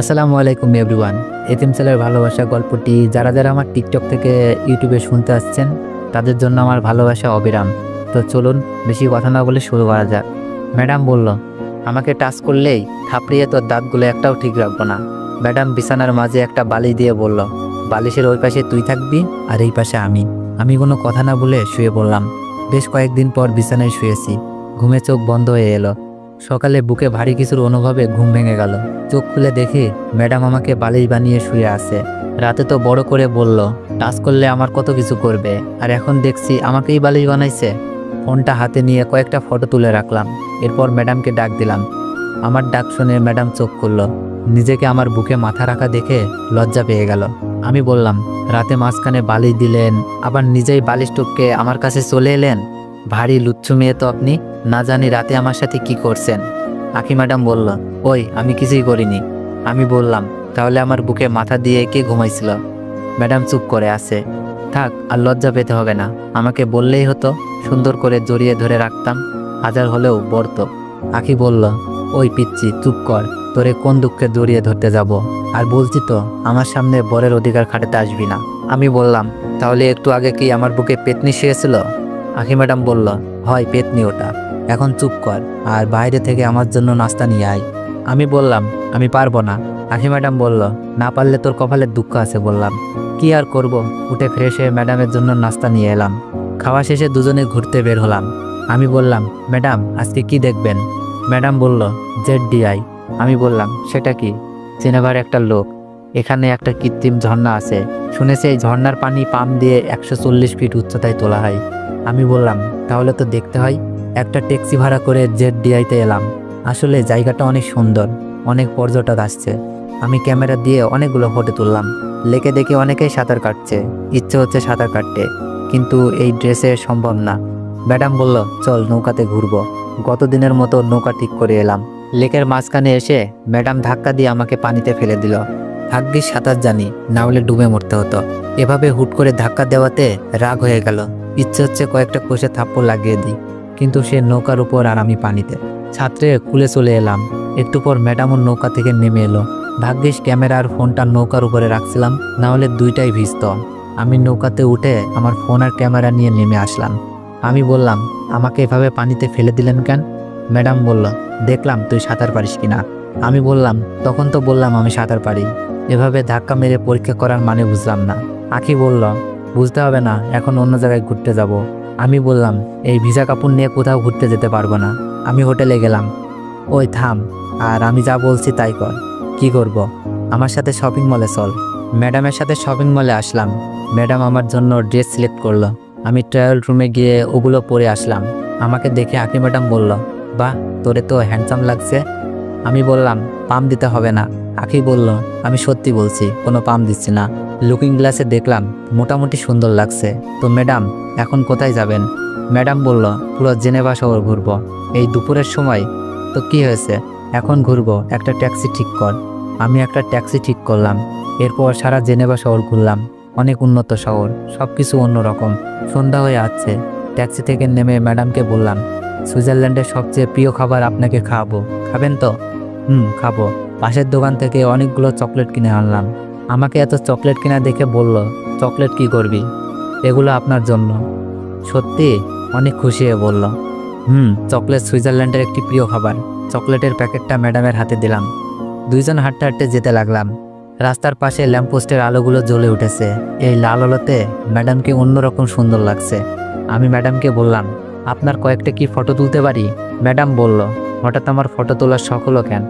আসসালামু আলাইকুম এভরিওয়ান। এতিম সেলের ভালোবাসা গল্পটি যারা যারা আমার টিকটক থেকে ইউটিউবে শুনতে আসছেন, তাদের জন্য আমার ভালোবাসা অবিরাম। তো চলুন বেশি কথা না বলে শুরু করা যাক। ম্যাডাম বলল, আমাকে টাচ করলেই থাপড়িয়ে তোর দাঁতগুলো একটাও ঠিক রাখব না। ম্যাডাম বিছানার মাঝে একটা বালিশ দিয়ে বলল, বালিশের ওই পাশে তুই থাকবি আর এই পাশে আমি। আমি কোনো কথা না বলে শুয়ে পড়লাম। বেশ কয়েকদিন পর বিছানায় শুয়েছি। ঘুমে চোখ বন্ধ হয়ে এলো। সকালে বুকে ভারী কিছুর অনুভবে ঘুম ভেঙে গেল। চোখ খুলে দেখি ম্যাডাম আমাকে বালিশ বানিয়ে শুয়ে আছে। রাতে তো বড় করে বলল টাচ করলে আমার কত কিছু করবে? আর এখন দেখছি আমাকেই বালিশ বানাইছে। ফোনটা হাতে নিয়ে কয়েকটা ফটো তুলে রাখলাম। এরপর ম্যাডামকে ডাক দিলাম। আমার ডাক শুনে ম্যাডাম চোখ খুলল। নিজেকে আমার বুকে মাথা রাখা দেখে লজ্জা পেয়ে গেল। আমি বললাম, রাতে মাঝখানে বালিশ দিলেন, আবার নিজেই বালিশ টুককে আমার কাছে চলে এলেন? ভারী লুচ্ছু মেয়ে তো আপনি। না জানি রাতে আমার সাথে কি করছেন। আখি ম্যাডাম বলল, ওই, আমি কিছুই করিনি। আমি বললাম, তাহলে আমার বুকে মাথা দিয়ে কে ঘুমাইছিল? ম্যাডাম চুপ করে আছে। থাক, আর লজ্জা পেতে হবে না। আমাকে বললেই হতো, সুন্দর করে জড়িয়ে ধরে রাখতাম। হাজার হলেও বর্ত আখি বলল, ওই পিচ্ছি, চুপ কর। তোরে কোন দুঃখে জড়িয়ে ধরতে যাব? আর বলছি তো, আমার সামনে বরের অধিকার খাটাতে আসবি না। আমি বললাম, তাহলে একটু আগে কি আমার বুকে পেতনি শুয়েছিল? আখি ম্যাডাম বলল, হয় পেতনি ওটা। এখন চুপ কর, আর বাইরে থেকে আমার জন্য নাস্তা নিয়ে আয়। আমি বললাম, আমি পারব না। আখি ম্যাডাম বলল, না পারলে তোর কপালে দুঃখ আছে, বললাম। কি আর করব? উঠে ফ্রেশ হয়ে ম্যাডামের জন্য নাস্তা নিয়ে এলাম। খাওয়া শেষে দুজনে ঘুরতে বের হলাম। আমি বললাম, ম্যাডাম, আজকে কি দেখবেন? ম্যাডাম বলল, জেড ডিআই আমি বললাম, সেটা কি? জেনেভার একটা লোক, এখানে একটা কৃত্রিম ঝর্ণা আছে। শুনেছি এই ঝর্ণার পানি পাম্প দিয়ে একশো চল্লিশ ফিট উচ্চতায় তোলা হয়। আমি বললাম, তাহলে তো দেখতে হয়, একটা ট্যাক্সি ভাড়া করে জেড ডিআইতে এলাম। আসলে জায়গাটা অনেক সুন্দর, অনেক পর্যটক আসছে। আমি ক্যামেরা দিয়ে অনেকগুলো ফটো তুললাম। লেকে দেখে অনেকেই সাঁতার কাটছে, ইচ্ছে হচ্ছে সাঁতার কাটতে। কিন্তু এই ড্রেসে সম্ভব না। ম্যাডাম বলল, চল নৌকাতে ঘুরবো। গত দিনের মতো নৌকা ঠিক করে এলাম। লেকের মাঝখানে এসে ম্যাডাম ধাক্কা দিয়ে আমাকে পানিতে ফেলে দিল। ভাগ্যিস সাঁতার জানি, না হলে ডুবে মরতে হতো। এভাবে হুট করে ধাক্কা দেওয়াতে রাগ হয়ে গেল। ইচ্ছে হচ্ছে কয়েকটা কোষে থাপ্পড় লাগিয়ে দিই, কিন্তু সে নৌকার উপর আর আমি পানিতে। ছাত্রে কুলে চলে এলাম। একটু পর ম্যাডামও নৌকা থেকে নেমে এলো। ভাগ্যিস ক্যামেরা আর ফোনটা নৌকার উপরে রাখছিলাম, না হলে দুইটাই ভিজত আমি নৌকাতে উঠে আমার ফোন আর ক্যামেরা নিয়ে নেমে আসলাম। আমি বললাম, আমাকে এভাবে পানিতে ফেলে দিলেন কেন? ম্যাডাম বলল, দেখলাম তুই সাঁতার পারিস কিনা। আমি বললাম, তখন তো বললাম আমি সাঁতার পারি। এভাবে ধাক্কা মেরে পরীক্ষা করার মানে বুঝলাম না। আখি বলল বুঝতে হবে না, এখন অন্য জায়গায় ঘুরতে যাব। আমি বললাম, এই ভিজা কাপড় নিয়ে কোথাও ঘুরতে যেতে পারব না। আমি হোটেলে গেলাম। ওই থাম, আর আমি যা বলছি তাই কর। কি করব? আমার সাথে শপিং মলে চল। ম্যাডামের সাথে শপিং মলে আসলাম। ম্যাডাম আমার জন্য ড্রেস সিলেক্ট করল। আমি ট্রায়াল রুমে গিয়ে ওগুলো পরে আসলাম। আমাকে দেখে আকি ম্যাডাম বলল, বাহ, তোরে তো হ্যান্ডসাম লাগছে। আমি বললাম, পাম দিতে হবে না। আখি বলল, আমি সত্যি বলছি, কোনো পাম দিচ্ছি না। লুকিং গ্লাসে দেখলাম, মোটামুটি সুন্দর লাগছে। তো ম্যাডাম, এখন কোথায় যাবেন? ম্যাডাম বলল, পুরো জেনেভা শহর ঘুরবো। এই দুপুরের সময়? তো কি হয়েছে? এখন ঘুরবো, একটা ট্যাক্সি ঠিক কর। আমি একটা ট্যাক্সি ঠিক করলাম। এরপর সারা জেনেভা শহর ঘুরলাম। অনেক উন্নত শহর সব কিছু অন্যরকম। সন্ধ্যা হয়ে আসছে। ট্যাক্সি থেকে নেমে ম্যাডামকে বললাম সুইজারল্যান্ডের সবচেয়ে প্রিয় খাবার আপনাকে খাওয়াবো। খাবেন তো? হুম, খাব। পাশের দোকান থেকে অনেকগুলো চকলেট কিনে আনলাম। আমাকে এত চকলেট কিনা দেখে বলল, চকলেট কি করবি? এগুলো আপনার জন্য। সত্যি? অনেক খুশি হয়ে বলল, হুম, চকলেট সুইজারল্যান্ডের একটি প্রিয় খাবার। চকলেটের প্যাকেটটা ম্যাডামের হাতে দিলাম। দুইজন হাঁটতে হাঁটতে যেতে লাগলাম। রাস্তার পাশে ল্যাম্পপোস্টের আলোগুলো জ্বলে উঠেছে। এই লাল আলোতে ম্যাডামকে অন্যরকম সুন্দর লাগছে। আমি ম্যাডামকে বললাম আপনার কয়েকটা কি ফটো তুলতে পারি? ম্যাডাম বলল, হঠাৎ আমার ফটো তোলার শখ হলো কেন?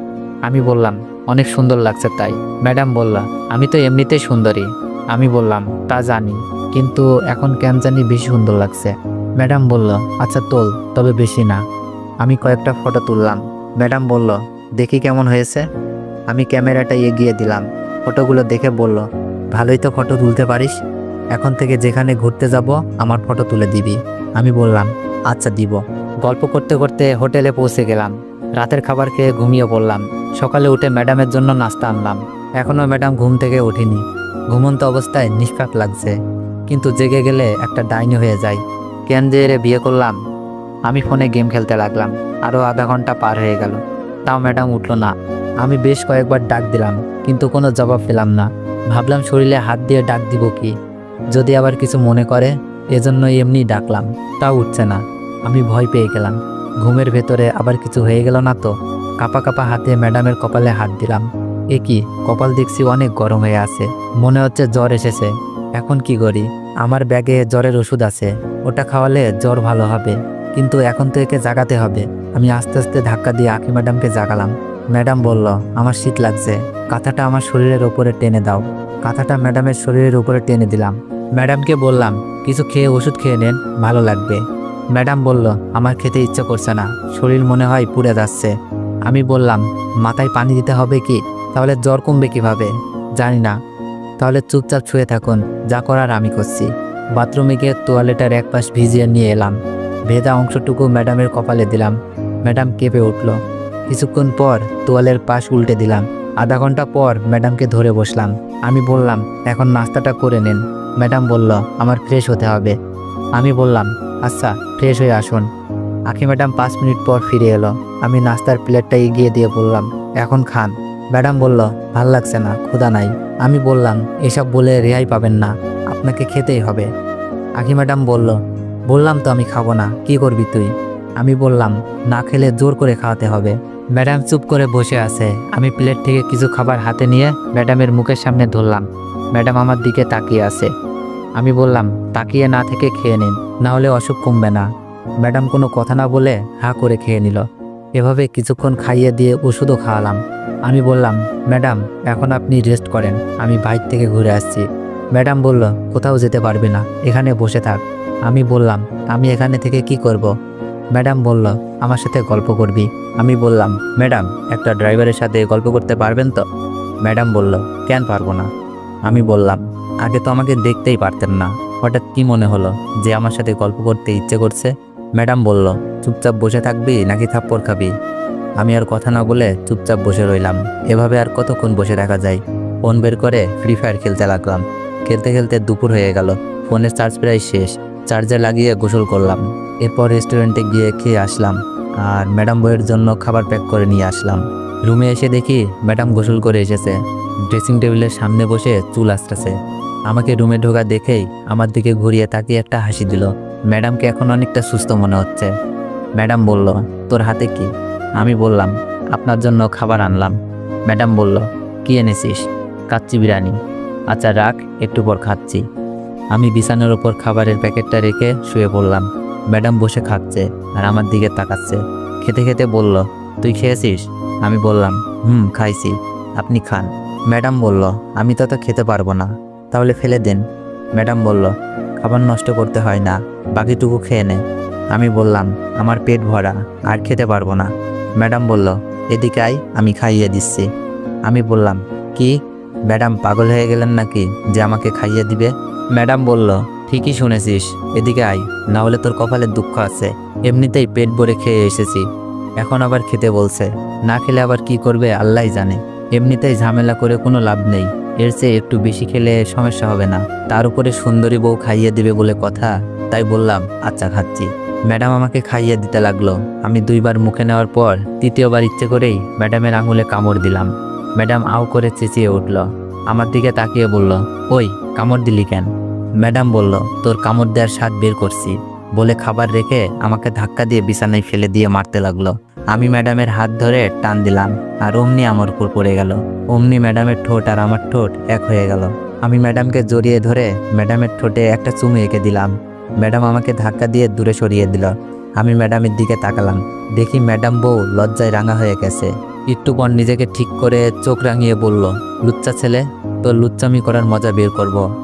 আমি বললাম, অনেক সুন্দর লাগছে তাই। ম্যাডাম বলল, আমি তো এমনিতেই সুন্দরী। আমি বললাম, তা জানি, কিন্তু এখন কেন জানি বেশি সুন্দর লাগছে। ম্যাডাম বলল আচ্ছা তোল, তবে বেশি না। আমি কয়েকটা ফটো তুললাম। ম্যাডাম বলল, দেখি কেমন হয়েছে? আমি ক্যামেরাটা এগিয়ে দিলাম। ফটোগুলো দেখে বলল, ভালোই তো ফটো তুলতে পারিস। এখন থেকে যেখানে ঘুরতে যাব, আমার ফটো তুলে দিবি। আমি বললাম আচ্ছা দিব। গল্প করতে করতে হোটেলে পৌঁছে গেলাম। রাতের খাবার খেয়ে ঘুমিয়ে পড়লাম। সকালে উঠে ম্যাডামের জন্য নাস্তা আনলাম। এখনও ম্যাডাম ঘুম থেকে ওঠেনি। ঘুমন্ত অবস্থায় নিষ্পাপ লাগছে। কিন্তু জেগে গেলে একটা ডাইনি হয়ে যায়। কেন যে এরে বিয়ে করলাম? আমি ফোনে গেম খেলতে লাগলাম। আরও আধা ঘণ্টা পার হয়ে গেল। তাও ম্যাডাম উঠল না। আমি বেশ কয়েকবার ডাক দিলাম, কিন্তু কোনো জবাব পেলাম না। ভাবলাম শরীরে হাত দিয়ে ডাক দিব কি? যদি আবার কিছু মনে করে? এজন্য এমনি ডাকলাম। তাও উঠছে না। আমি ভয় পেয়ে গেলাম। ঘুমের ভেতরে আবার কিছু হয়ে গেল না তো? কাপা কাপা হাতে ম্যাডামের কপালে হাত দিলাম। এ কি? কপাল দেখছি অনেক গরম হয়ে আছে। মনে হচ্ছে জ্বর এসেছে। এখন কি করি? আমার ব্যাগে জ্বরের ওষুধ আছে। ওটা খাওয়ালে জ্বর ভালো হবে। কিন্তু এখন তো একে জাগাতে হবে। আমি আস্তে আস্তে ধাক্কা দিয়ে আঁকি ম্যাডামকে জাগালাম। ম্যাডাম বলল, আমার শীত লাগছে। কাঁথাটা আমার শরীরের ওপরে টেনে দাও। কাঁথাটা ম্যাডামের শরীরের উপরে টেনে দিলাম। ম্যাডামকে বললাম, কিছু খেয়ে ওষুধ খেয়ে নেন, ভালো লাগবে। ম্যাডাম বলল, আমার খেতে ইচ্ছে করছে না, শরীর মনে হয় পুড়ে যাচ্ছে। আমি বললাম, মাথায় পানি দিতে হবে কি? তাহলে জ্বর কমবে কীভাবে? জানি না। তাহলে চুপচাপ শুয়ে থাকুন, যা করার আমি করছি। বাথরুমে গিয়ে তোয়ালেটার এক পাশ ভিজিয়ে নিয়ে এলাম। ভেজা অংশটুকু ম্যাডামের কপালে দিলাম। ম্যাডাম কেঁপে উঠল। কিছুক্ষণ পর তোয়ালের পাশ উল্টে দিলাম। আধা ঘণ্টা পর ম্যাডামকে ধরে বসলাম। আমি বললাম, এখন নাস্তাটা করে নিন। ম্যাডাম বলল, আমার ফ্রেশ হতে হবে। আমি বললাম আচ্ছা ফ্রেশ হয়ে আসুন। আখি ম্যাডাম পাঁচ মিনিট পর ফিরে এলো। আমি নাস্তার প্লেটটা এগিয়ে দিয়ে বললাম, এখন খান। ম্যাডাম বলল, ভালো লাগছে না, ক্ষুধা নাই। আমি বললাম, এসব বলে রেহাই পাবেন না, আপনাকে খেতেই হবে। আখি ম্যাডাম বলল, বললাম তো আমি খাব না, কি করবি তুই? আমি বললাম, না খেলে জোর করে খাওয়াতে হবে। ম্যাডাম চুপ করে বসে আছে। আমি প্লেট থেকে কিছু খাবার হাতে নিয়ে ম্যাডামের মুখের সামনে ধরলাম। ম্যাডাম আমার দিকে তাকিয়ে আছে। আমি বললাম, তাকিয়ে না থেকে খেয়ে নিন না হলে অসুখ কমবে না। ম্যাডাম কোনো কথা না বলে হা করে খেয়ে নিল। এভাবে কিছুক্ষণ খাইয়ে দিয়ে ওষুধও খাওয়ালাম। আমি বললাম, ম্যাডাম, এখন আপনি রেস্ট করেন, আমি বাইর থেকে ঘুরে আসছি। ম্যাডাম বলল, কোথাও যেতে পারবি না, এখানে বসে থাক। আমি বললাম, আমি এখানে থেকে কি করব। ম্যাডাম বলল, আমার সাথে গল্প করবি? আমি বললাম, ম্যাডাম, একটা ড্রাইভারের সাথে গল্প করতে পারবেন তো? ম্যাডাম বলল, কেন পারব না? আমি বললাম, আগে তো আমাকে দেখতেই পারতেন না। হঠাৎ কি মনে হলো যে আমার সাথে গল্প করতে ইচ্ছে করছে? ম্যাডাম বলল, চুপচাপ বসে থাকবি নাকি থাপ্পড় খাবি? আমি আর কথা না বলে চুপচাপ বসে রইলাম। এভাবে আর কতক্ষণ বসে থাকা যায়? ফোন বের করে ফ্রি ফায়ার খেলতে লাগলাম। খেলতে খেলতে দুপুর হয়ে গেল। ফোনের চার্জ প্রায় শেষ। চার্জার লাগিয়ে গোসল করলাম। এরপর রেস্টুরেন্টে গিয়ে খেয়ে আসলাম আর ম্যাডাম বইয়ের জন্য খাবার প্যাক করে নিয়ে আসলাম। রুমে এসে দেখি ম্যাডাম গোসল করে এসেছে। ড্রেসিং টেবিলের সামনে বসে চুল আসতেছে আমাকে রুমে ঢোকা দেখেই আমার দিকে ঘুরিয়ে তাকিয়ে একটা হাসি দিল। ম্যাডামকে এখন অনেকটা সুস্থ মনে হচ্ছে। ম্যাডাম বলল, তোর হাতে কি? আমি বললাম, আপনার জন্য খাবার আনলাম। ম্যাডাম বলল, কি এনেছিস? কাচ্চি বিরিয়ানি। আচ্ছা রাখ, একটু পর খাচ্ছি। আমি বিছানার ওপর খাবারের প্যাকেটটা রেখে শুয়ে পড়লাম। ম্যাডাম বসে খাচ্ছে আর আমার দিকে তাকাচ্ছে। খেতে খেতে বলল, তুই খেয়েছিস? আমি বললাম, হুম, খাইছি। আপনি খান। ম্যাডাম বলল, আমি তো তো খেতে পারব না। তাহলে ফেলে দেন। ম্যাডাম বলল, খাবার নষ্ট করতে হয় না, বাকিটুকু খেয়ে নে। আমি বললাম, আমার পেট ভরা, আর খেতে পারব না। ম্যাডাম বলল, এদিকে আয়, আমি খাইয়ে দিচ্ছি। আমি বললাম, কি? ম্যাডাম পাগল হয়ে গেলেন নাকি যে আমাকে খাইয়ে দিবে? ম্যাডাম বলল, ঠিকই শুনেছিস, এদিকে আয় না হলে তোর কপালে দুঃখ আছে। এমনিতেই পেট ভরে খেয়ে এসেছি। এখন আবার খেতে বলছে, না খেলে আবার কি করবে আল্লাহ জানে। এমনিতেই ঝামেলা করে কোনো লাভ নেই, এর চেয়ে একটু বেশি খেলে সমস্যা হবে না। তার উপরে সুন্দরী বউ খাইয়ে দিবে বলে কথা, তাই বললাম আচ্ছা খাচ্ছি। ম্যাডাম আমাকে খাইয়ে দিতে লাগল। আমি দুইবার মুখে নেওয়ার পর তৃতীয়বার ইচ্ছে করেই ম্যাডামের আঙুলে কামড় দিলাম। ম্যাডাম আউ করে চেঁচিয়ে উঠল। আমার দিকে তাকিয়ে বলল, ওই কামড় দিলি কেন? ম্যাডাম বলল, তোর কামড় দেওয়ার স্বাদ বের করছি। বলে খাবার রেখে আমাকে ধাক্কা দিয়ে বিছানায় ফেলে দিয়ে মারতে লাগল। আমি ম্যাডামের হাত ধরে টান দিলাম আর অমনি আমার উপর পড়ে গেল। অমনি ম্যাডামের ঠোঁট আর আমার ঠোঁট এক হয়ে গেল। আমি ম্যাডামকে জড়িয়ে ধরে ম্যাডামের ঠোঁটে একটা চুমু এঁকে দিলাম। ম্যাডাম আমাকে ধাক্কা দিয়ে দূরে সরিয়ে দিল। আমি ম্যাডামের দিকে তাকালাম। দেখি ম্যাডাম বউ লজ্জায় রাঙা হয়ে গেছে। একটু পর নিজেকে ঠিক করে চোখ রাঙিয়ে বলল, লুচ্চা ছেলে তোর লুচ্চামি করার মজা বের করব।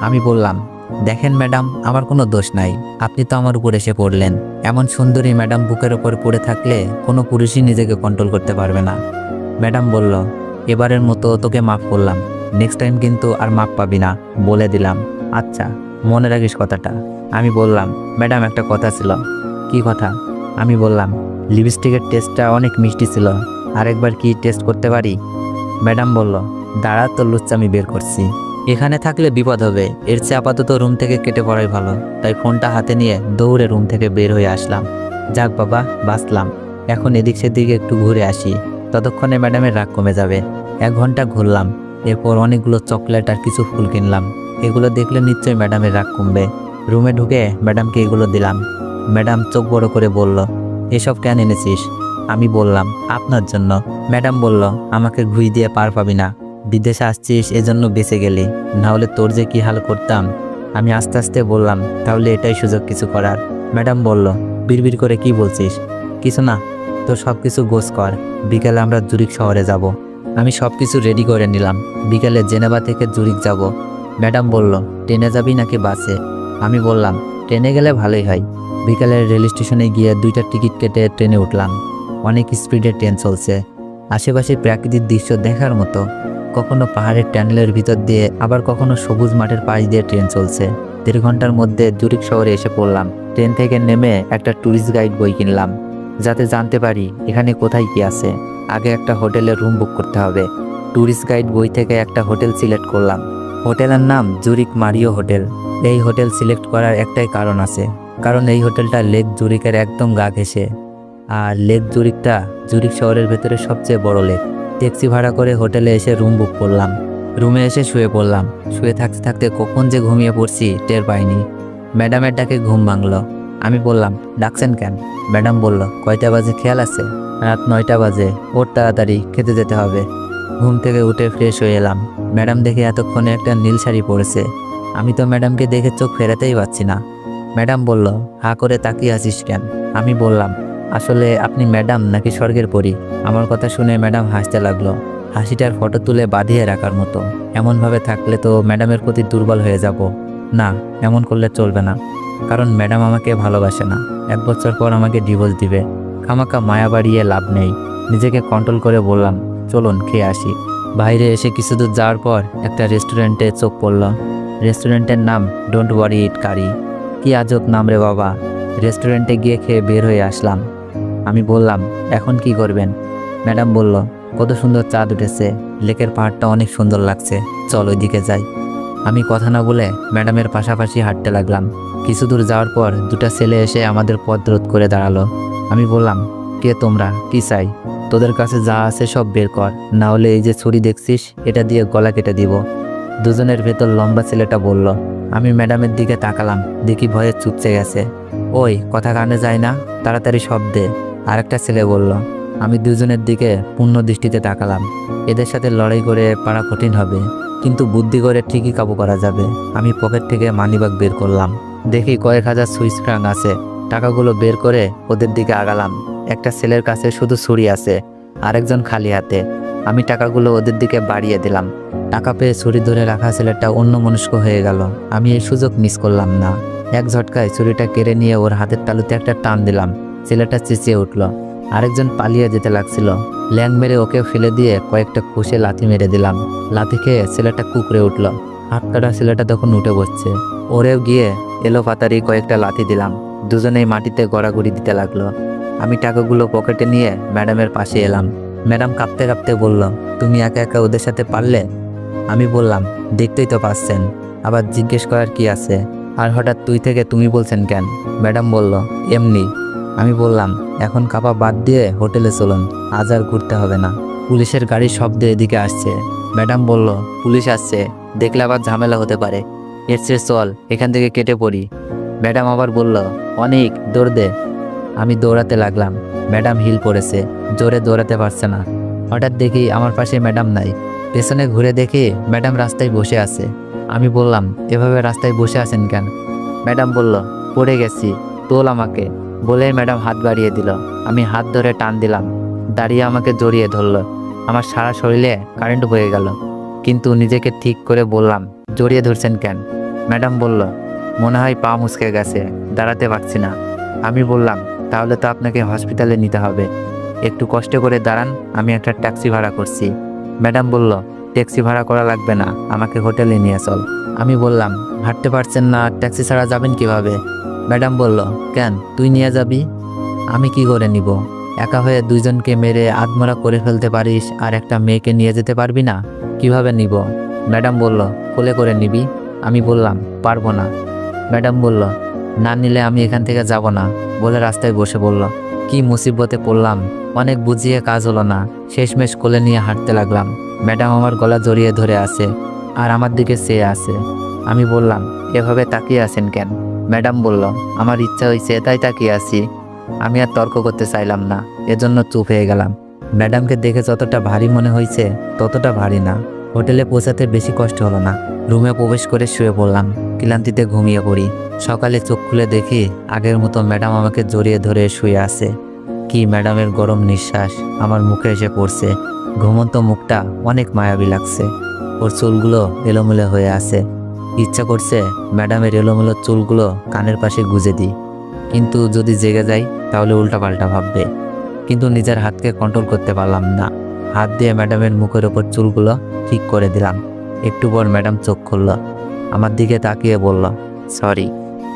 আমি বললাম, দেখেন ম্যাডাম, আমার কোনো দোষ নাই। আপনি তো আমার উপর এসে পড়লেন। এমন সুন্দরী ম্যাডাম বুকের ওপর পড়ে থাকলে কোনো পুরুষই নিজেকে কন্ট্রোল করতে পারবে না। ম্যাডাম বলল, এবারের মতো তোকে মাফ করলাম। নেক্সট টাইম কিন্তু আর মাফ পাবি না। বলে দিলাম আচ্ছা মনে রাখিস কথাটা। আমি বললাম, ম্যাডাম, একটা কথা ছিল। কি কথা? আমি বললাম, লিপস্টিকের টেস্টটা অনেক মিষ্টি ছিল। আরেকবার কি টেস্ট করতে পারি? ম্যাডাম বলল দাঁড়া তো লুচ্চামি বের করছি। এখানে থাকলে বিপদ হবে। এর চেয়ে আপাতত রুম থেকে কেটে পড়াই ভালো। তাই ফোনটা হাতে নিয়ে দৌড়ে রুম থেকে বের হয়ে আসলাম। যাক বাবা, বাঁচলাম। এখন এদিক সেদিকে একটু ঘুরে আসি। ততক্ষণে ম্যাডামের রাগ কমে যাবে। এক ঘণ্টা ঘুরলাম। এরপর অনেকগুলো চকলেট আর কিছু ফুল কিনলাম। এগুলো দেখলে নিশ্চয়ই ম্যাডামের রাগ কমবে। রুমে ঢুকে ম্যাডামকে এগুলো দিলাম। ম্যাডাম চোখ বড় করে বলল, এসব কেন এনেছিস? আমি বললাম, আপনার জন্য। ম্যাডাম বলল, আমাকে ঘুই দিয়ে পার পাবি না। বিদেশে আসছিস, এজন্য বেঁচে গেলি। না হলে তোর যে কি হাল করতাম? আমি আস্তে আস্তে বললাম, তাহলে এটাই সুযোগ কিছু করার। ম্যাডাম বলল, বিড়বিড় করে কি বলছিস? কিছু না, তোর সব কিছু গোস কর। বিকেলে আমরা জুরিক শহরে যাব। আমি সব কিছু রেডি করে নিলাম। বিকেলে জেনেভা থেকে জুরিক যাব। ম্যাডাম বলল, ট্রেনে যাবি নাকি বাসে? আমি বললাম, ট্রেনে গেলে ভালোই হয়। বিকেলে রেল স্টেশনে গিয়ে দুইটা টিকিট কেটে ট্রেনে উঠলাম। অনেক স্পিডে ট্রেন চলছে। আশেপাশে প্রাকৃতিক দৃশ্য দেখার মতো। কখনো পাহাড়ের ট্যানেলের ভিতর দিয়ে, আবার কখনো সবুজ মাঠের পাশ দিয়ে ট্রেন চলছে। দেড় ঘণ্টার মধ্যে জুরিক শহরে এসে পড়লাম। ট্রেন থেকে নেমে একটা ট্যুরিস্ট গাইড বই কিনলাম। যাতে জানতে পারি এখানে কোথায় কি আছে। আগে একটা হোটেলে রুম বুক করতে হবে। ট্যুরিস্ট গাইড বই থেকে একটা হোটেল সিলেক্ট করলাম। হোটেলের নাম জুরিক মারিও হোটেল। এই হোটেল সিলেক্ট করার একটাই কারণ আছে। কারণ এই হোটেলটা লেক জুরিকের একদম গা ঘেসে আর লেক জুরিকটা জুরিক শহরের ভেতরে সবচেয়ে বড় লেক। ট্যাক্সি ভাড়া করে হোটেলে এসে রুম বুক করলাম। রুমে এসে শুয়ে পড়লাম। শুয়ে থাকতে থাকতে কখন যে ঘুমিয়ে পড়ছি টের পাইনি। ম্যাডামের ডাকে ঘুম ভাঙলো। আমি বললাম, ডাকছেন কেন? ম্যাডাম বলল, কয়টা বাজে খেয়াল আছে? রাত নয়টা বাজে। ওর তাড়াতাড়ি খেতে যেতে হবে। ঘুম থেকে উঠে ফ্রেশ হয়ে এলাম। ম্যাডাম দেখে এতক্ষণে একটা নীল শাড়ি পরেছে। আমি তো ম্যাডামকে দেখে চোখ ফেরাতেই পারছি না। ম্যাডাম বলল, হা করে তাকিয়ে আছিস কেন? আমি বললাম আসলে আপনি ম্যাডাম নাকি স্বর্গের পরী? আমার কথা শুনে ম্যাডাম হাসতে লাগল। হাসিটার ফটো তুলে বাঁধিয়ে রাখার মতো। এমনভাবে থাকলে তো ম্যাডামের প্রতি দুর্বল হয়ে যাব। না, এমন করলে চলবে না। কারণ ম্যাডাম আমাকে ভালোবাসে না। এক বছর পর আমাকে ডিভোর্স দিবে। খামাকা মায়া বাড়িয়ে লাভ নেই। নিজেকে কন্ট্রোল করে বললাম, চলুন, খেয়ে আসি। বাইরে এসে কিছু দূর যাওয়ার পর একটা রেস্টুরেন্টে চোখ পড়ল। রেস্টুরেন্টের নাম ডোন্ট ওয়ারি ইট কারি কি আজব নাম রে বাবা। রেস্টুরেন্টে গিয়ে খেয়ে বের হয়ে আসলাম। আমি বললাম, এখন কি করবেন? ম্যাডাম বলল, কত সুন্দর চাঁদ উঠেছে, লেকের পাহাড়টা অনেক সুন্দর লাগছে, চল ওইদিকে যাই। আমি কথা না বলে ম্যাডামের পাশাপাশি হাঁটতে লাগলাম। কিছু দূর যাওয়ার পর দুটা ছেলে এসে আমাদের পথ রোধ করে দাঁড়াল। আমি বললাম, কে তোমরা? কি চাই? তোদের কাছে যা আছে সব বের কর, না হলে এই যে ছুরি দেখছিস, এটা দিয়ে গলা কেটে দিব। দুজনের ভেতর লম্বা ছেলেটা বলল, আমি ম্যাডামের দিকে তাকালাম, দেখি ভয়ে চুপচে গেছে। ওই, কথা কানে যায় না, তাড়াতাড়ি সব দে আরেকটা ছেলে বলল, আমি দুজনের দিকে পূর্ণ দৃষ্টিতে তাকালাম। এদের সাথে লড়াই করে পারা কঠিন হবে, কিন্তু বুদ্ধি করে ঠিকই কাবু করা যাবে। আমি পকেট থেকে মানিব্যাগ বের করলাম। দেখি কয়েক হাজার সুইচ ফ্রাঙ্ক আছে। টাকাগুলো বের করে ওদের দিকে আগালাম। একটা ছেলের কাছে শুধু ছুরি আছে, আরেকজন খালি হাতে। আমি টাকাগুলো ওদের দিকে বাড়িয়ে দিলাম। টাকা পেয়ে ছুরি ধরে রাখা ছেলেটা অন্য মনস্ক হয়ে গেল। আমি এই সুযোগ মিস করলাম না। এক ঝটকায় ছুরিটা কেড়ে নিয়ে ওর হাতের তালুতে একটা টান দিলাম। ছেলেটা চেঁচিয়ে উঠল। আরেকজন পালিয়ে যেতে লাগছিল। ল্যাং মেরে ওকে ফেলে দিয়ে কয়েকটা খুশে লাথি মেরে দিলাম। লাথি খেয়ে ছেলেটা কুকড়ে উঠল। হাত কাটা ছেলেটা তখন উঠে বসছে। ওরেও গিয়ে এলো পাতারি কয়েকটা লাথি দিলাম। দুজনেই মাটিতে গড়াগড়ি দিতে লাগল। আমি টাকাগুলো পকেটে নিয়ে ম্যাডামের পাশে এলাম। ম্যাডাম কাঁপতে কাঁপতে বলল, তুমি একা একা ওদের সাথে পারলে? আমি বললাম, দেখতেই তো পাচ্ছেন। আবার জিজ্ঞেস করার কি আছে? আর হঠাৎ তুই থেকে তুমি বলছেন কেন? ম্যাডাম বলল, এমনি। আমি বললাম, এখন কাপা বাদ দিয়ে হোটেলে চলুন, আজ আর ঘুরতে হবে না। পুলিশের গাড়ির শব্দ এদিকে আসছে। ম্যাডাম বলল, পুলিশ আসছে, দেখলে আবার ঝামেলা হতে পারে। এর চেয়ে চল, এখান থেকে কেটে পড়ি। ম্যাডাম আবার বলল, অনেক, দৌড় দে। আমি দৌড়াতে লাগলাম। ম্যাডাম হিল পড়েছে, জোরে দৌড়াতে পারছে না। হঠাৎ দেখি আমার পাশে ম্যাডাম নাই। পেছনে ঘুরে দেখি ম্যাডাম রাস্তায় বসে আছে। আমি বললাম, এভাবে রাস্তায় বসে আছেন কেন? ম্যাডাম বলল, পড়ে গেছি, তোল আমাকে। বলে ম্যাডাম হাত বাড়িয়ে দিল। আমি হাত ধরে টান দিলাম। দাঁড়িয়ে আমাকে জড়িয়ে ধরলো। আমার সারা শরীরে কারেন্ট বয়ে গেল। কিন্তু নিজেকে ঠিক করে বললাম, জড়িয়ে ধরছেন কেন? ম্যাডাম বলল, মনে হয় পা মুচকে গেছে, দাঁড়াতে পারছি না। আমি বললাম, তাহলে তো আপনাকে হসপিটালে নিতে হবে। একটু কষ্ট করে দাঁড়ান, আমি একটা ট্যাক্সি ভাড়া করছি। ম্যাডাম বলল, ট্যাক্সি ভাড়া করা লাগবে না, আমাকে হোটেলে নিয়ে চল। আমি বললাম, হাঁটতে পারছেন না, ট্যাক্সি ছাড়া যাবেন কীভাবে? ম্যাডাম বলল, কেন? তুই নিয়ে যাবি? আমি কি করে নিব? একা হয়ে দুইজনকে মেরে আধমরা করে ফেলতে পারিস আর একটা মেয়েকে নিয়ে যেতে পারবি না? কীভাবে নিব? ম্যাডাম বলল, কোলে করে নিবি। আমি বললাম, পারব না। ম্যাডাম বলল, না নিলে আমি এখান থেকে যাব না। বলে রাস্তায় বসে বলল, কি মুসিবতে পড়লাম? অনেক বুঝিয়ে কাজ হলো না। শেষমেশ কোলে নিয়ে হাঁটতে লাগলাম। ম্যাডাম আমার গলা জড়িয়ে ধরে আছে, আর আমার দিকে চেয়ে আছে। আমি বললাম, এভাবে তাকিয়ে আছেন কেন? ম্যাডাম বলল, আমার ইচ্ছা হয়েছে তাই তাকিয়ে আছি। আমি আর তর্ক করতে চাইলাম না, এজন্য চুপ হয়ে গেলাম। ম্যাডামকে দেখে যতটা ভারী মনে হয়েছে ততটা ভারী না। হোটেলে পৌঁছাতে বেশি কষ্ট হলো না। রুমে প্রবেশ করে শুয়ে পড়লাম, ক্লান্তিতে ঘুমিয়ে পড়ি। সকালে চোখ খুলে দেখি, আগের মতো ম্যাডাম আমাকে জড়িয়ে ধরে শুয়ে আছে। কি ম্যাডামের গরম নিঃশ্বাস, আমার মুখে এসে পড়ছে। ঘুমন্ত মুখটা অনেক মায়াবী লাগছে। ওর চুলগুলো এলোমেলো হয়ে আছে। ইচ্ছা করছে ম্যাডামের এলোমেলো চুলগুলো কানের পাশে গুজে দিই। কিন্তু যদি জেগে যাই, তাহলে উল্টাপাল্টা ভাববে। কিন্তু নিজের হাতকে কন্ট্রোল করতে পারলাম না। হাত দিয়ে ম্যাডামের মুখের ওপর চুলগুলো ঠিক করে দিলাম। একটু পর ম্যাডাম চোখ খুলল। আমার দিকে তাকিয়ে বলল, সরি,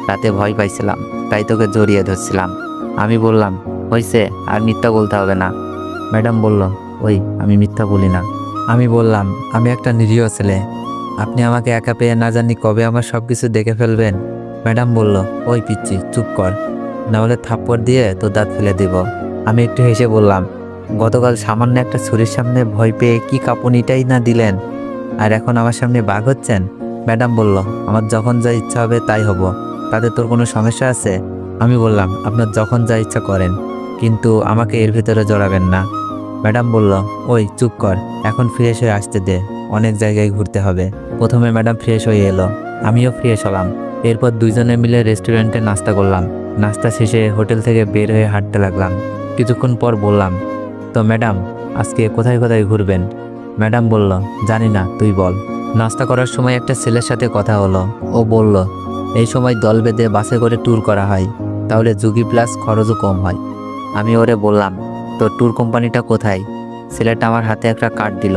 রাতে ভয় পাইছিলাম, তাই তোকে জড়িয়ে ধরছিলাম। আমি বললাম হয়েছে আর মিথ্যা বলতে হবে না। ম্যাডাম বলল, ওই, আমি মিথ্যা বলি না। আমি বললাম, আমি একটা নিরীহ ছেলে আপনি আমাকে একা পেয়ে না জানি কবে আমার সব কিছু দেখে ফেলবেন। ম্যাডাম বলল, ওই পিচ্ছি, চুপ কর। না হলে থাপ্পড় দিয়ে তো দাঁত ফেলে দিব। আমি একটু হেসে বললাম, গতকাল সামান্য একটা ছুরির সামনে ভয় পেয়ে কি কাঁপুনিটাই না দিলেন? আর এখন আমার সামনে বাঘ হচ্ছেন? ম্যাডাম বলল, আমার যখন যা ইচ্ছা হবে তাই হব। তাতে তোর কোনো সমস্যা আছে? আমি বললাম, আপনার যখন যা ইচ্ছা করেন, কিন্তু আমাকে এর ভিতরে জড়াবেন না। ম্যাডাম বলল, ওই, চুপ কর। এখন ফ্রেশ হয়ে আসতে দে। অনেক জায়গায় ঘুরতে হবে। প্রথমে ম্যাডাম ফ্রেশ হয়ে এলো। আমিও ফ্রেশ হলাম। এরপর দুইজনে মিলে রেস্টুরেন্টে নাস্তা করলাম। নাস্তা শেষে হোটেল থেকে বের হয়ে হাঁটতে লাগলাম। কিছুক্ষণ পর বললাম, তো ম্যাডাম, আজকে কোথায় কোথায় ঘুরবেন? ম্যাডাম বলল, জানি না, তুই বল। নাস্তা করার সময় একটা ছেলের সাথে কথা হলো। ও বলল, এই সময় দল বেঁধে বাসে করে ট্যুর করা হয়, তাহলে ঝুঁকি প্লাস খরচও কম হয়। আমি ওরে বললাম তো ট্যুর কোম্পানিটা কোথায়? ছেলেটা আমার হাতে একটা কার্ড দিল।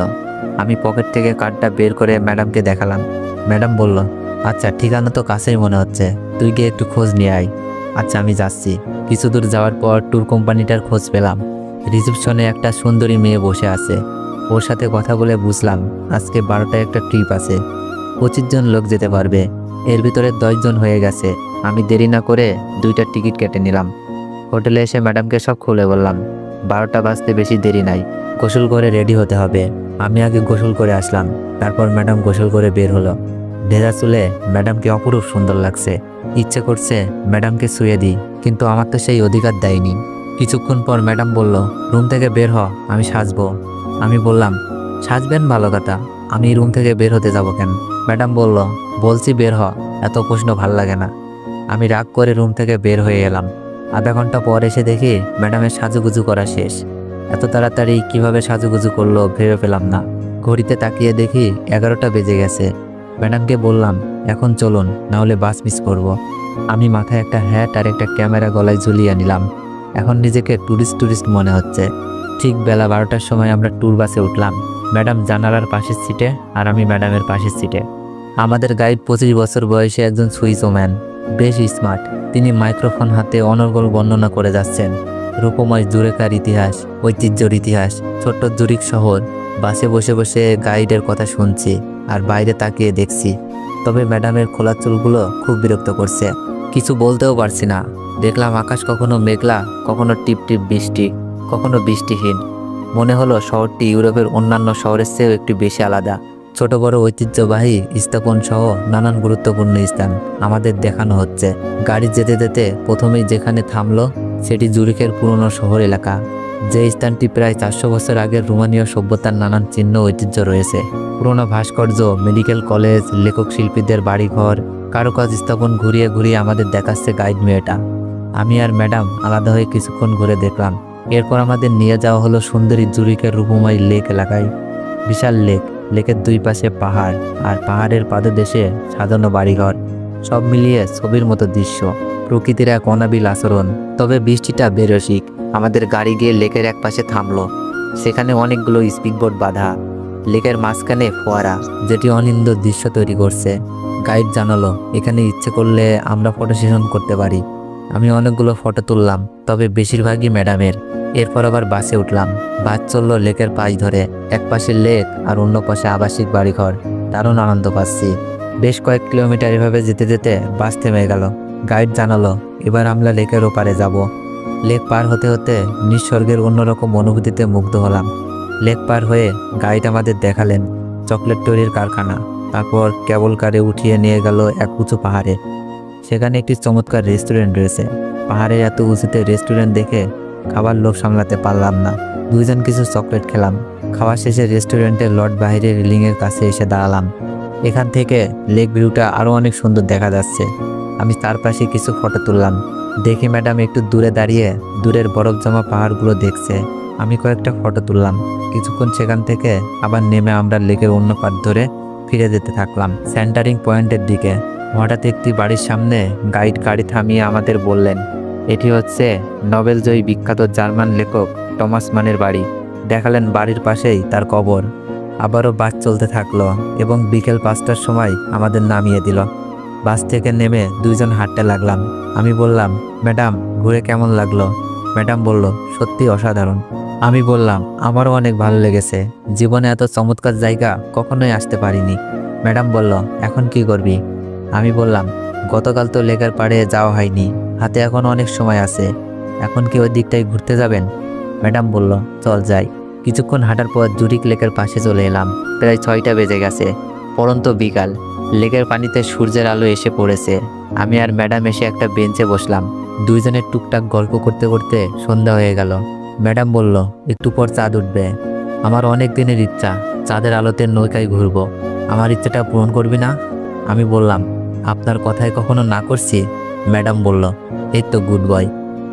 আমি পকেট থেকে কার্ডটা বের করে ম্যাডামকে দেখালাম। ম্যাডাম বলল আচ্ছা ঠিকানা তো কাছেই মনে হচ্ছে। তুই গিয়ে একটু খোঁজ নিয়ে আয়। আচ্ছা আমি যাচ্ছি। কিছু দূর যাওয়ার পর ট্যুর কোম্পানিটার খোঁজ পেলাম। রিসেপশনে একটা সুন্দরী মেয়ে বসে আছে। ওর সাথে কথা বলে বুঝলাম, আজকে বারোটায় একটা ট্রিপ আছে। পঁচিশ জন লোক যেতে পারবে। এর ভিতরে দশজন হয়ে গেছে। আমি দেরি না করে দুইটা টিকিট কেটে নিলাম। হোটেলে এসে ম্যাডামকে সব খুলে বললাম, বারোটা বাজতে বেশি দেরি নাই। গোসল করে রেডি হতে হবে। আমি আগে গোসল করে আসলাম, তারপর ম্যাডাম গোসল করে বের হলো। ভেজা চুলে ম্যাডামকে অপরূপ সুন্দর লাগছে। ইচ্ছে করছে ম্যাডামকে শুয়ে দিই, কিন্তু আমার তো সেই অধিকার দেয়নি। কিছুক্ষণ পর ম্যাডাম বলল, রুম থেকে বের হ, আমি সাজবো। আমি বললাম, সাজবেন ভালো কথা, আমি রুম থেকে বের হতে যাব কেন? ম্যাডাম বলল, বলছি বের হ, এত প্রশ্ন ভালো লাগে না। আমি রাগ করে রুম থেকে বের হয়ে এলাম। আধা ঘণ্টা পর এসে দেখি ম্যাডামের সাজুগুজু করা শেষ। এত তাড়াতাড়ি কীভাবে সাজুগুজু করল ভেবে পেলাম না। ঘড়িতে তাকিয়ে দেখি এগারোটা বেজে গেছে। ম্যাডামকে বললাম, এখন চলুন, না হলে বাস মিস করব। আমি মাথায় একটা হ্যাট আর একটা ক্যামেরা গলায় ঝুলিয়ে নিলাম। এখন নিজেকে ট্যুরিস্ট ট্যুরিস্ট মনে হচ্ছে। ঠিক বেলা বারোটার সময় আমরা ট্যুর বাসে উঠলাম। ম্যাডাম জানালার পাশের সিটে আর আমি ম্যাডামের পাশের সিটে। আমাদের গাইড পঁচিশ বছর বয়সে একজন সুইসো ম্যান। বেশ স্মার্ট। তিনি মাইক্রোফোন হাতে অনর্গল বর্ণনা করে যাচ্ছেন। রূপময় জুরেকার ইতিহাস, ঐতিহ্যর ইতিহাস, ছোট্ট জুরিক শহর। বাসে বসে বসে গাইডের কথা শুনছি আর বাইরে তাকিয়ে দেখছি। তবে ম্যাডামের খোলা চুলগুলো খুব বিরক্ত করছে। কিছু বলতেও পারছি না। দেখলাম আকাশ কখনো মেঘলা, কখনো টিপ টিপ বৃষ্টি, কখনো বৃষ্টিহীন। মনে হলো শহরটি ইউরোপের অন্যান্য শহরের চেয়েও একটু বেশি আলাদা। ছোট বড় ঐতিহ্যবাহী স্থাপন সহ নানান গুরুত্বপূর্ণ স্থান আমাদের দেখানো হচ্ছে। গাড়ি যেতে যেতে প্রথমেই যেখানে থামলো সেটি জুরিকের পুরনো শহর এলাকা, যে স্থানটি প্রায় চারশো বছর আগের রোমানীয় সভ্যতার নানান চিহ্ন ঐতিহ্য রয়েছে। পুরনো ভাস্কর্য, মেডিকেল কলেজ, লেখক শিল্পীদের বাড়িঘর, কারুকাজ স্থাপন ঘুরিয়ে ঘুরিয়ে আমাদের দেখাচ্ছে গাইড মেয়েটা। আমি আর ম্যাডাম আলাদা হয়ে কিছুক্ষণ ঘুরে দেখলাম। এরপর আমাদের নিয়ে যাওয়া হলো সুন্দরী জুরিকের রূপময় লেক এলাকায়। বিশাল লেক, লেকের দুই পাশে পাহাড়, আর পাহাড়ের পাদদেশে সাজানো বাড়িঘর। সব মিলিয়ে ছবির মতো দৃশ্য। প্রকৃতির এক অনাবিল আচরণ। তবে বৃষ্টিটা বেরসিক। আমাদের গাড়ি গিয়ে লেকের এক পাশে থামলো। সেখানে অনেকগুলো স্পিকবোর্ড বাঁধা। লেকের মাঝখানে ফোয়ারা, যেটি অনিন্দ দৃশ্য তৈরি করছে। গাইড জানালো, এখানে ইচ্ছে করলে আমরা ফটো সেশন করতে পারি। আমি অনেকগুলো ফটো তুললাম, তবে বেশিরভাগই ম্যাডামের। এরপর আবার বাসে উঠলাম। বাস চলল লেকের পাশ ধরে। এক পাশে লেক আর অন্য পাশে আবাসিক বাড়িঘর। দারুণ আনন্দ পাচ্ছি। বেশ কয়েক কিলোমিটার এভাবে যেতে যেতে বাস থেমে গেল। গাইড জানালো, এবার আমরা লেকের ওপারে যাব। লেক পার হতে হতে নিঃস্বর্গের অন্যরকম অনুভূতিতে মুগ্ধ হলাম। লেক পার হয়ে গাইড আমাদের দেখালেন চকলেট তৈরির কারখানা। তারপর কেবল কারে উঠিয়ে নিয়ে গেল এক উঁচু পাহাড়ে। সেখানে একটি চমৎকার রেস্টুরেন্ট রয়েছে। পাহাড়ের এত উঁচুতে রেস্টুরেন্ট দেখে খাবার লোভ সামলাতে পারলাম না। দুইজন কিছু চকলেট খেলাম। খাওয়া শেষে রেস্টুরেন্টের লট বাইরের রিলিংয়ের কাছে এসে দাঁড়ালাম। এখান থেকে লেক ভিউটা আরও অনেক সুন্দর দেখা যাচ্ছে। আমি তার পাশে কিছু ফটো তুললাম। দেখি ম্যাডাম একটু দূরে দাঁড়িয়ে দূরের বরফ জমা পাহাড়গুলো দেখছে। আমি কয়েকটা ফটো তুললাম। কিছুক্ষণ সেখান থেকে আবার নেমে আমরা লেকের অন্য পার ধরে ফিরে যেতে থাকলাম সেন্টারিং পয়েন্টের দিকে। হঠাৎ একটি বাড়ির সামনে গাইড গাড়ি থামিয়ে আমাদের বললেন, এটি হচ্ছে নোবেলজয়ী বিখ্যাত জার্মান লেখক টমাস মানের বাড়ি। দেখালেন বাড়ির পাশেই তার কবর। আবারও বাস চলতে থাকল এবং বিকেল পাঁচটার সময় আমাদের নামিয়ে দিল। বাস থেকে নেমে দুইজন হাঁটতে লাগলাম। আমি বললাম, ম্যাডাম, ঘুরে কেমন লাগল? ম্যাডাম বলল, সত্যি অসাধারণ। আমি বললাম, আমারও অনেক ভালো লেগেছে। জীবনে এত চমৎকার জায়গা কখনোই আসতে পারিনি। ম্যাডাম বলল, এখন কি করবি? আমি বললাম, গতকাল তো লেকের পাড়ে যাওয়া হয়নি, হাতে এখন অনেক সময় আছে। এখন কি ওই দিকটাই ঘুরতে যাবেন? ম্যাডাম বলল, চল যাই। কিছুক্ষণ হাঁটার পর জুরিক লেকের পাশে চলে এলাম। প্রায় ছয়টা বেজে গেছে পরন্ত বিকাল। লেকের পানিতে সূর্যের আলো এসে পড়েছে। আমি আর ম্যাডাম এসে একটা বেঞ্চে বসলাম। দুইজনের টুকটাক গল্প করতে করতে সন্ধ্যা হয়ে গেল। ম্যাডাম বলল, একটু পর চাঁদ উঠবে। আমার অনেক দিনের ইচ্ছা, চাঁদের আলোতে নৌকায় ঘুরবো। আমার ইচ্ছাটা পূরণ করবি না? আমি বললাম, আপনার কথায় কখনো না করছি? ম্যাডাম বলল, এই তো গুড বয়।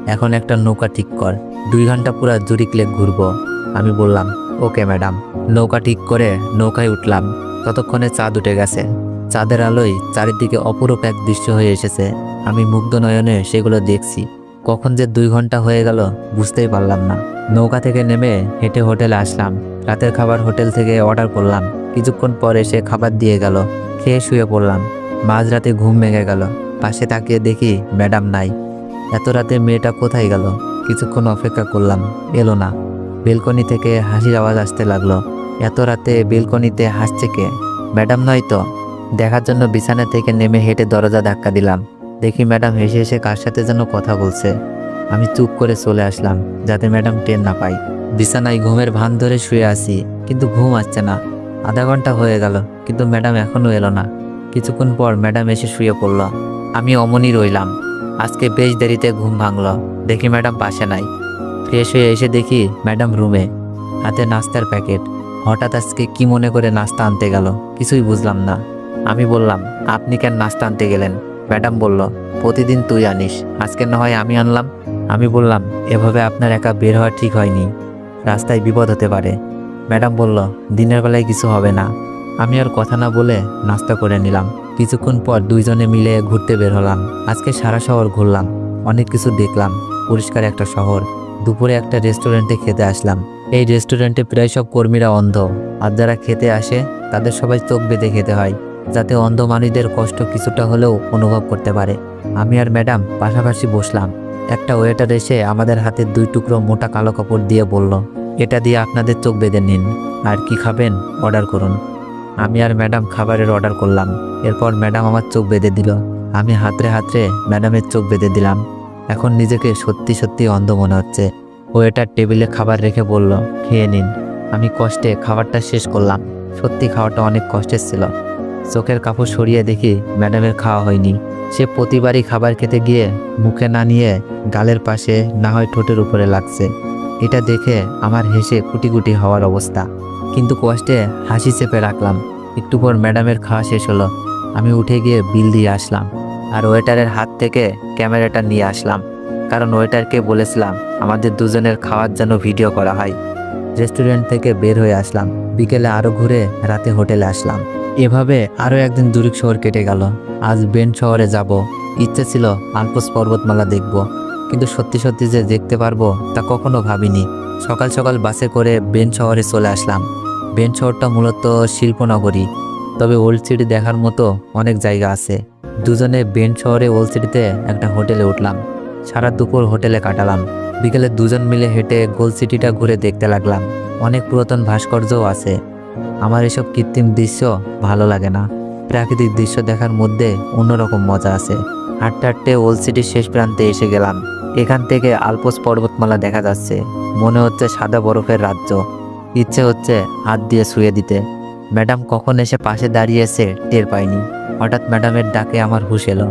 এখন একটা নৌকা ঠিক কর। দুই ঘণ্টা পুরো জুরিক লেক ঘুরবো। আমি বললাম, ওকে ম্যাডাম। নৌকা ঠিক করে নৌকায় উঠলাম। ততক্ষণে চাঁদ উঠে গেছে। চাঁদের আলোয় চারিদিকে অপরূপ এক দৃশ্য হয়ে এসেছে। আমি মুগ্ধ নয়নে সেগুলো দেখছি। কখন যে দুই ঘণ্টা হয়ে গেল, বুঝতেই পারলাম না। নৌকা থেকে নেমে হেঁটে হোটেলে আসলাম। রাতের খাবার হোটেল থেকে অর্ডার করলাম। কিছুক্ষণ পরে সে খাবার দিয়ে গেল। খেয়ে শুয়ে পড়লাম। মাঝরাতে ঘুম ভেঙে গেল। পাশে তাকিয়ে দেখি ম্যাডাম নাই। এত রাতে মেয়েটা কোথায় গেল? কিছুক্ষণ অপেক্ষা করলাম। এলো না। বেলকনি থেকে হাসির আওয়াজ আসতে লাগল। এত রাতে বেলকনিতে হাসছে কে? ম্যাডাম নয় তো? দেখার জন্য বিছানা থেকে নেমে হেঁটে দরজা ধাক্কা দিলাম। দেখি ম্যাডাম হেসে হেসে কার সাথে যেন কথা বলছে। আমি চুপ করে চলে আসলাম, যাতে ম্যাডাম টেন না পাই বিছানায় ঘুমের ভান ধরে শুয়ে আছি, কিন্তু ঘুম আসছে না। আধা ঘণ্টা হয়ে গেল, কিন্তু ম্যাডাম এখনও এলো না। কিছুক্ষণ পর ম্যাডাম এসে শুয়ে পড়ল। আমি অমনই রইলাম। আজকে বেশ দেরিতে ঘুম ভাঙলো। দেখি ম্যাডাম পাশে নাই। ফ্রেশ হয়ে এসে দেখি ম্যাডাম রুমে। হাতে নাস্তার প্যাকেট। হঠাৎ আজকে কি মনে করে নাস্তা আনতে গেল, কিছুই বুঝলাম না। আমি বললাম, আপনি কেন নাস্তা আনতে গেলেন? ম্যাডাম বলল, প্রতিদিন তুই আনিস, আজকে না হয় আমি আনলাম। আমি বললাম, এভাবে আপনার একা বের হওয়া ঠিক হয়নি, রাস্তায় বিপদ হতে পারে। ম্যাডাম বলল, দিনের বেলায় কিছু হবে না। আমি আর কথা না বলে নাস্তা করে নিলাম। কিছুক্ষণ পর দুইজনে মিলে ঘুরতে বের হলাম। আজকে সারা শহর ঘুরলাম, অনেক কিছু দেখলাম, পরিষ্কার একটা শহর, দুপুরে একটা রেস্টুরেন্টে খেতে আসলাম। এই রেস্টুরেন্টে প্রায় সব কর্মীরা অন্ধ, আর যারা খেতে আসে, তাদের সবাই চোখ বেঁধে খেতে হয়। যাতে অন্ধ মানুষদের কষ্ট কিছুটা হলেও অনুভব করতে পারে। আমি আর ম্যাডাম পাশাপাশি বসলাম। একটা ওয়েটার এসে আমাদের হাতে দুই টুকরো মোটা কালো কাপড় দিয়ে বলল, এটা দিয়ে আপনাদের চোখ বেঁধে নিন। আর কি খাবেন, অর্ডার করুন। আমি আর ম্যাডাম খাবারের অর্ডার করলাম। এরপর ম্যাডাম আমার চোখ বেঁধে দিল। আমি হাতরে হাতরে ম্যাডামের চোখ বেঁধে দিলাম। এখন নিজেকে সত্যি সত্যি অন্ধ মনে হচ্ছে। ওয়েটার টেবিলে খাবার রেখে বলল, খেয়ে নিন। আমি কষ্টে খাবারটা শেষ করলাম। সত্যি খাওয়াটা অনেক কষ্টের ছিল। চোখের কাপড় সরিয়ে দেখি ম্যাডামের খাওয়া হয়নি। সে প্রতিবারই খাবার খেতে গিয়ে মুখে না নিয়ে গালের পাশে না হয় ঠোঁটের উপরে লাগছে। এটা দেখে আমার হেসে কুটি কুটি হওয়ার অবস্থা। কিন্তু কষ্টে হাসি চেপে রাখলাম। একটু পর ম্যাডামের খাওয়া শেষ হলো। আমি উঠে গিয়ে বিল দিয়ে আসলাম। আর ওয়েটারের হাত থেকে ক্যামেরাটা নিয়ে আসলাম। কারণ ওয়েটারকে বলেছিলাম আমাদের দুজনের খাওয়ার যেন ভিডিও করা হয়। রেস্টুরেন্ট থেকে বের হয়ে আসলাম। বিকেলে আরও ঘুরে রাতে হোটেলে আসলাম। এভাবে আরও একদিন দূরিক শহর কেটে গেল। আজ বেন শহরে যাব। ইচ্ছে ছিল আলপস পর্বতমালা দেখব। কিন্তু সত্যি সত্যি যে দেখতে পারব তা কখনো ভাবিনি। সকাল সকাল বাসে করে বেন শহরে চলে আসলাম। বেন শহরটা মূলত শিল্পনগরী। তবে ওল্ড সিটি দেখার মতো অনেক জায়গা আছে। দুজনে বেন শহরে ওল্ড সিটিতে একটা হোটেলে উঠলাম। সারা দুপুর হোটেলে কাটালাম। বিকেলে দুজন মিলে হেঁটে গোল সিটিটা ঘুরে দেখতে লাগলাম। অনেক পুরাতন ভাস্কর্যও আছে। আমার এসব কৃত্রিম দৃশ্য ভালো লাগে না। প্রাকৃতিক দৃশ্য দেখার মধ্যে অন্যরকম মজা আছে। হাঁটতে হাঁটতে ওল্ড সিটির শেষ প্রান্তে এসে গেলাম। এখান থেকে আলপোস পর্বতমালা দেখা যাচ্ছে। মনে হচ্ছে সাদা বরফের রাজ্য। ইচ্ছে হচ্ছে হাত দিয়ে শুয়ে দিতে। ম্যাডাম কখন এসে পাশে দাঁড়িয়েছে টের পাইনি হঠাৎ ম্যাডামের ডাকে আমার হুশ এলো।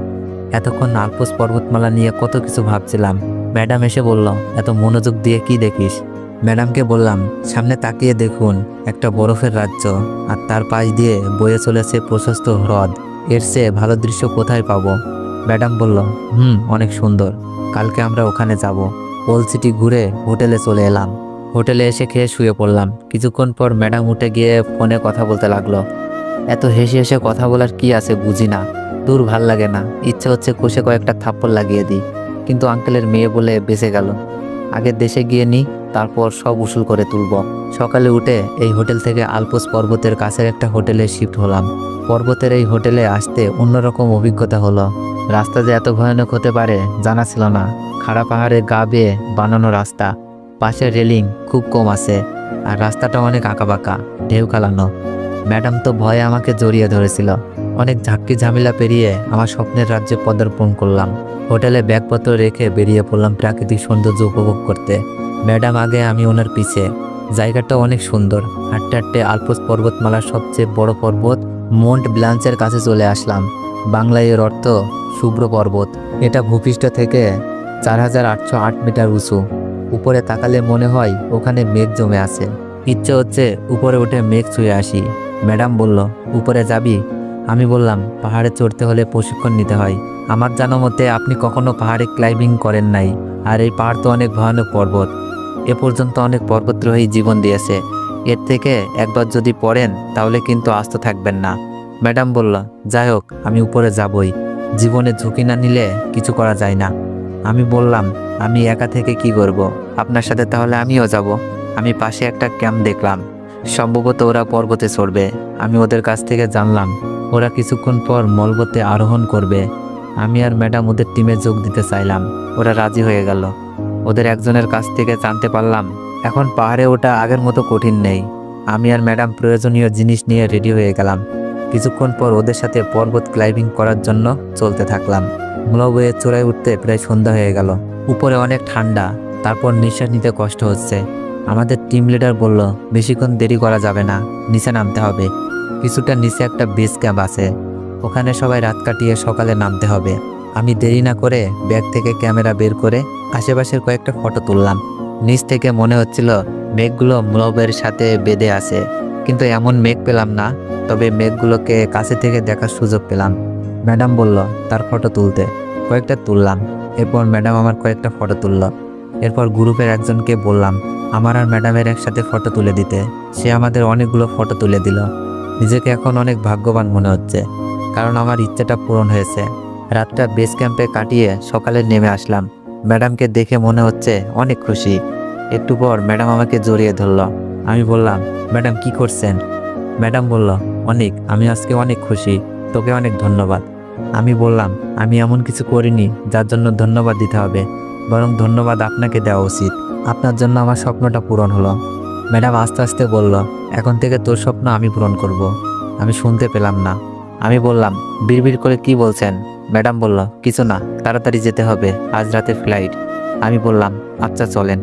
এতক্ষণ আলপোস পর্বতমালা নিয়ে কত কিছু ভাবছিলাম। ম্যাডাম এসে বলল, এত মনোযোগ দিয়ে কি দেখিস? ম্যাডামকে বললাম, সামনে তাকিয়ে দেখুন, একটা বরফের রাজ্য, আর তার পাশ দিয়ে বয়ে চলেছে প্রশস্ত হ্রদ। এর চেয়ে ভালো দৃশ্য কোথায় পাবো? ম্যাডাম বলল, হুম, অনেক সুন্দর। কালকে আমরা ওখানে যাব। ওল্ড সিটি ঘুরে হোটেলে চলে এলাম। হোটেলে এসে খেয়ে শুয়ে পড়লাম। কিছুক্ষণ পর ম্যাডাম উঠে গিয়ে ফোনে কথা বলতে লাগল। এত হেসে হেসে কথা বলার কি আছে বুঝি না। দূর ভালো লাগে না। ইচ্ছে হচ্ছে কষে কয়েকটা থাপ্পড় লাগিয়ে দিই। কিন্তু আঙ্কেলের মেয়ে বলে বেঁচে গেল। আগে দেশে গিয়ে নিই তারপর সব উসুল করে তুলব। সকালে উঠে এই হোটেল থেকে আলপোস পর্বতের কাছের একটা হোটেলে শিফট হলাম। পর্বতের এই হোটেলে আসতে অন্যরকম অভিজ্ঞতা হলো। রাস্তা যে এত ভয়ানক হতে পারে জানা ছিল না। খাড়া পাহাড়ের গা বেয়ে বানানো রাস্তা। পাশে রেলিং খুব কম আছে। আর রাস্তাটা অনেক আঁকাবাঁকা, ঢেউ খালানো। ম্যাডাম তো ভয়ে আমাকে জড়িয়ে ধরেছিল। অনেক ঝাঁকি ঝামেলা পেরিয়ে আমার স্বপ্নের রাজ্যে পদার্পণ করলাম। হোটেলে ব্যাগপত্র রেখে বেরিয়ে পড়লাম প্রাকৃতিক সৌন্দর্য উপভোগ করতে। ম্যাডাম আগে আমি ওনার পিছে। জায়গাটা অনেক সুন্দর। হাঁটতে হাঁটতে আলপোস পর্বতমালার সবচেয়ে বড় পর্বত মন্ট ব্লাঞ্চের কাছে চলে আসলাম। বাংলায় এর অর্থ শুভ্র পর্বত। এটা ভূপৃষ্ঠ থেকে চার হাজার আটশো আট মিটার উঁচু। উপরে তাকালে মনে হয় ওখানে মেঘ জমে আছে। ইচ্ছে হচ্ছে উপরে উঠে মেঘ ছুঁয়ে আসি। ম্যাডাম বলল, উপরে যাবি? আমি বললাম, পাহাড়ে চড়তে হলে প্রশিক্ষণ নিতে হয়। আমার জানা মতে আপনি কখনো পাহাড়ে ক্লাইম্বিং করেন নাই, আর এই পাহাড় তো অনেক ভয়ানক পর্বত। এ পর্যন্ত অনেক পর্বতরোহী জীবন দিয়েছে। এর থেকে একবার যদি পড়েন, তাহলে কিন্তু আস্ত থাকবেন না। ম্যাডাম বলল, যাই হোক, আমি উপরে যাবই। জীবনে ঝুঁকি না নিলে কিছু করা যায় না। আমি বললাম, আমি একা থেকে কি করব? আপনার সাথে তাহলে আমিও যাব। আমি পাশে একটা ক্যাম্প দেখলাম। সম্ভবত ওরা পর্বতে চড়বে। আমি ওদের কাছ থেকে জানলাম ওরা কিছুক্ষণ পর মলবতে আরোহণ করবে। আমি আর ম্যাডাম ওদের টিমে যোগ দিতে চাইলাম। ওরা রাজি হয়ে গেল। ওদের একজনের কাছ থেকে জানতে পারলাম, এখন পাহাড়ে ওটা আগের মতো কঠিন নেই। আমি আর ম্যাডাম প্রয়োজনীয় জিনিস নিয়ে রেডি হয়ে গেলাম। কিছুক্ষণ পর ওদের সাথে পর্বত ক্লাইম্বিং করার জন্য চলতে থাকলাম। মূলবয়ে চড়াই উঠতে প্রায় সন্ধ্যা হয়ে গেল। উপরে অনেক ঠান্ডা, তারপর নিঃশ্বাস নিতে কষ্ট হচ্ছে। আমাদের টিম লিডার বলল, বেশিক্ষণ দেরি করা যাবে না, নিচে নামতে হবে। কিছুটা নিচে একটা বেস ক্যাম্প আছে। ওখানে সবাই রাত কাটিয়ে সকালে নামতে হবে। আমি দেরি না করে ব্যাগ থেকে ক্যামেরা বের করে আশেপাশের কয়েকটা ফটো তুললাম। নিচ থেকে মনে হচ্ছিল মেঘগুলো মূলবের সাথে বেঁধে আছে। কিন্তু এমন মেঘ পেলাম না, তবে মেঘগুলোকে কাছে থেকে দেখার সুযোগ পেলাম। ম্যাডাম বলল, তার ফটো তুলতে। কয়েকটা তুললাম। এরপর ম্যাডাম আমার কয়েকটা ফটো তুলল। এরপর গ্রুপের একজনকে বললাম, আমার আর ম্যাডামের একসাথে ফটো তুলে দিতে। সে আমাদের অনেকগুলো ফটো তুলে দিল। নিজেকে এখন অনেক ভাগ্যবান মনে হচ্ছে, কারণ আমার ইচ্ছেটা পূরণ হয়েছে। রাতটা বেস ক্যাম্পে কাটিয়ে সকালে নেমে আসলাম। ম্যাডামকে দেখে মনে হচ্ছে অনেক খুশি। একটু পর ম্যাডাম আমাকে জড়িয়ে ধরলো। আমি বললাম, ম্যাডাম, কি করছেন? ম্যাডাম বলল, অনেক, আমি আজকে অনেক খুশি, তোকে অনেক ধন্যবাদ। আমি বললাম, আমি এমন কিছু করিনি যার জন্য ধন্যবাদ দিতে হবে, বরং ধন্যবাদ আপনাকে দেওয়া উচিত। আপনার জন্য আমার স্বপ্নটা পূরণ হলো। ম্যাডাম আস্তে আস্তে বলল, এখন থেকে তোর স্বপ্ন আমি পূরণ করব। আমি শুনতে পেলাম না। আমি বললাম, বিড়বিড় করে কি বলছেন? ম্যাডাম বলল, কিছু না, তাড়াতাড়ি যেতে হবে, আজ রাতে ফ্লাইট। আমি বললাম আচ্ছা চলেন।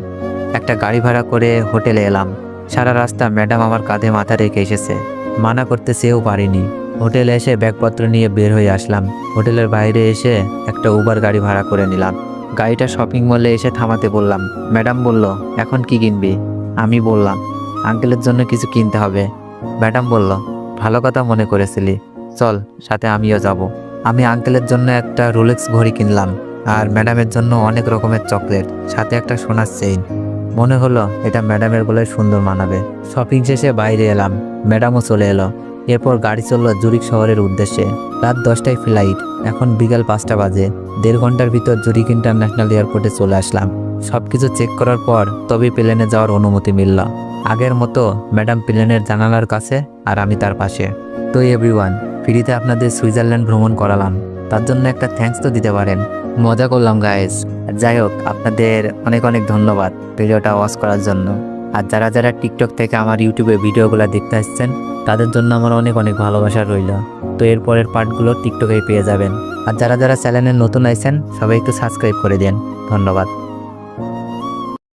একটা গাড়ি ভাড়া করে হোটেলে এলাম। সারা রাস্তা ম্যাডাম আমার কাঁধে মাথা রেখে এসেছে। মানা করতে চেয়েও পারিনি। হোটেলে এসে ব্যাগপত্র নিয়ে বের হয়ে আসলাম। হোটেলের বাইরে এসে একটা উবার গাড়ি ভাড়া করে নিলাম। গাড়িটা শপিং মলে এসে থামাতে বললাম। ম্যাডাম বলল, এখন কি কিনবি? আমি বললাম, আঙ্কেলের জন্য কিছু কিনতে হবে। ম্যাডাম বলল, ভালো কথা মনে করেছিলি। চল, সাথে আমিও যাব। আমি আঙ্কেলের জন্য একটা রোলেক্স ঘড়ি কিনলাম, আর ম্যাডামের জন্য অনেক রকমের চকলেট, সাথে একটা সোনার চেইন। মনে হলো, এটা ম্যাডামের বলে সুন্দর মানাবে। শপিং শেষে বাইরে এলাম, ম্যাডামও চলে এলো। এরপর গাড়ি চলল জুরিক শহরের উদ্দেশ্যে। রাত দশটায় ফ্লাইট, এখন বিকাল পাঁচটা বাজে। দেড় ঘণ্টার ভিতর জুরিক ইন্টারন্যাশনাল এয়ারপোর্টে চলে আসলাম। সব কিছু চেক করার পর তবেই প্লেনে যাওয়ার অনুমতি মিলল। আগের মতো ম্যাডাম প্লেনের জানালার কাছে আর আমি তার পাশে। তো এভরিওয়ান ফ্রিতে আপনাদের সুইজারল্যান্ড ভ্রমণ করালাম। তার জন্য একটা থ্যাঙ্কস তো দিতে পারেন। মজা করলাম গাইজ যাই হোক, আপনাদের অনেক অনেক ধন্যবাদ ভিডিওটা ওয়াচ করার জন্য। আর যারা যারা টিকটক থেকে আমার ইউটিউবে ভিডিওগুলো দেখতে আসছেন, তাদের জন্য আমার অনেক অনেক ভালোবাসা রইল। তো এরপরের পার্টগুলো টিকটকেই পেয়ে যাবেন। আর যারা যারা চ্যানেলে নতুন আইছেন, সবাই একটু সাবস্ক্রাইব করে দেন। ধন্যবাদ।